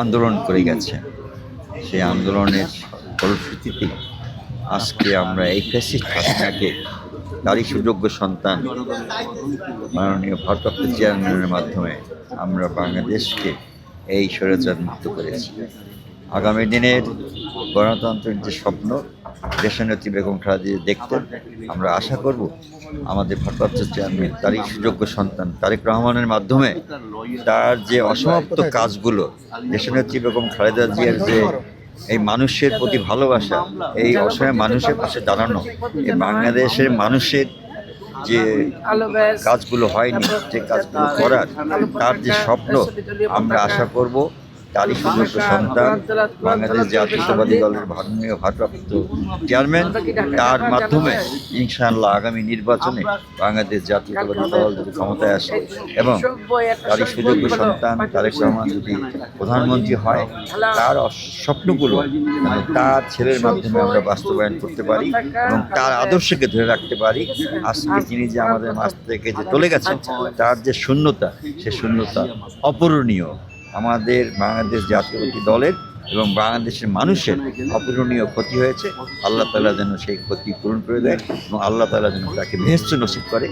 আন্দোলন করে গেছে। সেই আন্দোলনের ফলশ্রুতিতে আজকে আমরা এই ফ্যাসিস্ট তারই সুযোগ্য সন্তান মাননীয় ভারপ্রাপ্ত চেয়ারম্যানের মাধ্যমে আমরা বাংলাদেশকে এই স্বৈরাচার মুক্ত করেছি। আগামী দিনের গণতন্ত্রের যে স্বপ্ন দেশনেত্রী বেগম খালেদা দেখতেন আমরা আশা করব আমাদের ভারপ্রাপ্ত চেয়ারম্যান তারই সুযোগ্য সন্তান তারেক রহমানের মাধ্যমে তার যে অসমাপ্ত কাজগুলো দেশনেত্রী বেগম খালেদা জিয়ার যে এই মানুষের প্রতি ভালোবাসা, এই অসহায় মানুষের পাশে দাঁড়ানো, এই বাংলাদেশের মানুষের যে কাজগুলো হয়নি, যে কাজগুলো করার, তার যে স্বপ্ন আমরা আশা করব তারই সুযোগ্য সন্তান বাংলাদেশ জাতীয়তাবাদী দলের মাননীয় ভারপ্রাপ্ত চেয়ারম্যান। তার মাধ্যমে ইনশাআল্লাহ আগামী নির্বাচনে বাংলাদেশ জাতীয়তাবাদী দল যদি ক্ষমতায় আসে এবং তারই সুযোগ্য সন্তান তারেক রহমান যদি প্রধানমন্ত্রী হয় তার স্বপ্নগুলো মানে তার ছেলের মাধ্যমে আমরা বাস্তবায়ন করতে পারি এবং তার আদর্শকে ধরে রাখতে পারি। আজকে তিনি যে আমাদের মাছ থেকে যে চলে গেছেন তার যে শূন্যতা সে শূন্যতা অপূরণীয়। আমাদের বাংলাদেশ জাতীয়তাবাদী দলের এবং বাংলাদেশের মানুষের অপূরণীয় ক্ষতি হয়েছে। আল্লাহ তালা যেন সেই ক্ষতি পূরণ করে দেয় এবং আল্লাহ তালা যেন তাকে বেহেস্ত নসিব করে।